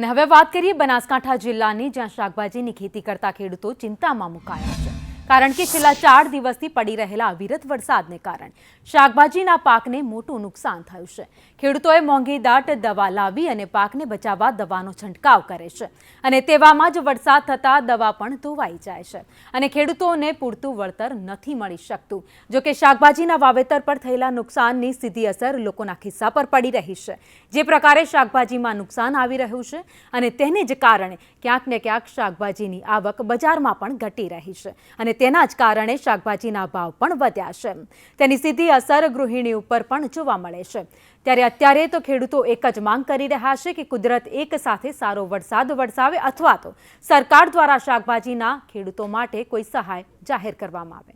અને હવે વાત કરીએ બનાસકાંઠા જિલ્લાની જ્યાં શાકભાજીની ખેતી કરતા ખેડૂતો ચિંતામાં મુકાયા છે. કારણ કે છેલ્લા ચાર દિવસથી પડી રહેલા અવિરત વરસાદને કારણે શાકભાજીના પાકને મોટું નુકસાન થયું છે. ખેડૂતોએ મોંઘી દાટ, દવા લાવી અને પાકને બચાવવા દવાનો છંટકાવ કરે છે. અને તેવામાં જ વરસાદ થતાં દવા પણ ધોવાઈ જાય છે. અને ખેડૂતોને પૂરતું વળતર નથી મળી શકતું. જો કે શાકભાજીના વાવેતર પર થયેલા નુકસાનની સીધી અસર લોકોના ખિસ્સા પર પડી રહી છે. જે પ્રકારે શાકભાજીમાં નુકસાન આવી રહ્યું છે અને તેને જ કારણે ક્યાંક ને ક્યાંક શાકભાજીની આવક બજારમાં પણ ઘટી રહી છે. અને તેના જ કારણે શાકભાજીના ભાવ પણ વધ્યા છે. તેની સીધી અસર ગૃહિણી ઉપર પણ જોવા મળે છે. ત્યારે અત્યારે તો ખેડૂતો એક જ માંગ કરી રહ્યા છે કે કુદરત એક સાથે સારો વરસાદ વરસાવે અથવા તો સરકાર દ્વારા શાકભાજીના ખેડૂતો માટે કોઈ સહાય જાહેર કરવામાં આવે.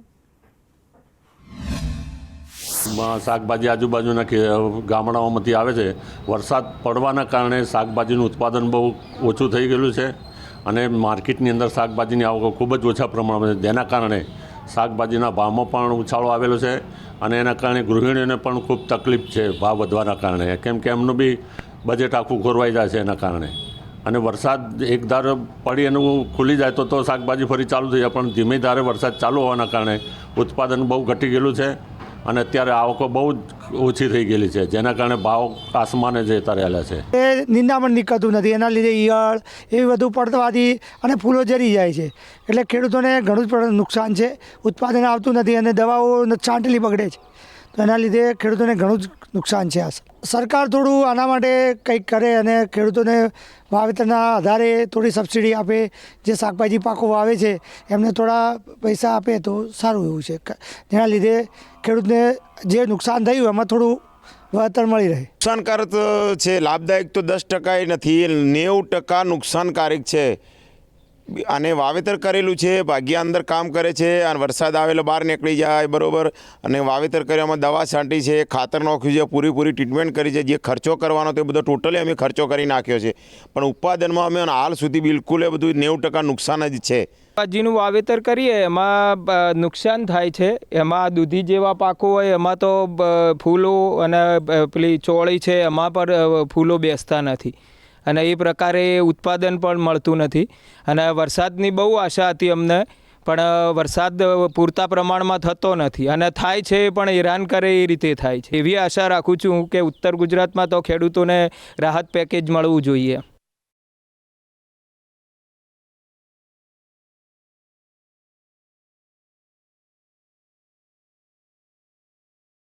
શાકભાજી આજુબાજુના ગામડાઓમાંથી આવે છે. વરસાદ પડવાના કારણે શાકભાજીનું ઉત્પાદન બહુ ઓછું થઈ ગયેલું છે. અને માર્કેટની અંદર શાકભાજીની આવક ખૂબ જ ઓછા પ્રમાણમાં છે. જેના કારણે શાકભાજીના ભાવમાં પણ ઉછાળો આવેલો છે અને એના કારણે ગૃહિણીઓને પણ ખૂબ તકલીફ છે ભાવ વધવાના કારણે. કેમ કે એમનું બી બજેટ આખું ખોરવાઈ જાય છે એના કારણે. અને વરસાદ એક ધારે પડી એનું ખુલી જાય તો તો શાકભાજી ફરી ચાલુ થઈ જાય. પણ ધીમે ધારે વરસાદ ચાલુ હોવાના કારણે ઉત્પાદન બહુ ઘટી ગયેલું છે. અને અત્યારે આવકો બહુ જ ઓછી થઈ ગયેલી છે, જેના કારણે ભાવ આસમાને જતા રહેલા છે. એ નિંદામણ નીકળતું નથી, એના લીધે ઈયળ, એવી બધું પડવાથી અને ફૂલો જરી જાય છે. એટલે ખેડૂતોને ઘણું જ નુકસાન છે, ઉત્પાદન આવતું નથી અને દવાઓ છાંટલી બગડે છે. તો એના લીધે ખેડૂતોને ઘણું જ નુકસાન છે આ સરકાર થોડું આના માટે કંઈક કરે અને ખેડૂતોને વાવેતરના આધારે થોડી સબસિડી આપે, જે શાકભાજી પાકો વાવે છે, એમને થોડા પૈસા આપે તો સારું એવું છે. જેના લીધે ખેડૂતને જે નુકસાન થયું એમાં થોડું વળતર મળી રહે. નુકસાનકારક છે, લાભદાયક તો દસ ટકા નથી, નેવું ટકા નુકસાનકારક છે. અને વાવેતર કરેલું છે, ભાગ્યા અંદર કામ કરે છે અને વરસાદ આવેલો બહાર નીકળી જાય, બરોબર. અને વાવેતર કરવામાં દવા છાંટી છે ખાતર નાખ્યું છે પૂરીપૂરી ટ્રીટમેન્ટ કરી છે, જે ખર્ચો કરવાનો તે બધો ટોટલી અમે ખર્ચો કરી નાખ્યો છે. પણ ઉત્પાદનમાં અમે હાલ સુધી બિલકુલ એ બધું નેવું ટકા નુકસાન જ છે. શાકભાજીનું વાવેતર કરીએ, એમાં નુકસાન થાય છે. એમાં દૂધી જેવા પાકો હોય, એમાં તો ફૂલો અને પેલી ચોળી છે, એમાં પણ ફૂલો બેસતા નથી. અને એ પ્રકારે ઉત્પાદન પણ મળતું નથી. અને વરસાદની બહુ આશા હતી અમને, પણ વરસાદ પૂરતા પ્રમાણમાં થતો નથી. અને થાય છે પણ હેરાન કરે એ રીતે થાય છે. એવી આશા રાખું છું કે ઉત્તર ગુજરાતમાં તો ખેડૂતોને રાહત પેકેજ મળવું જોઈએ.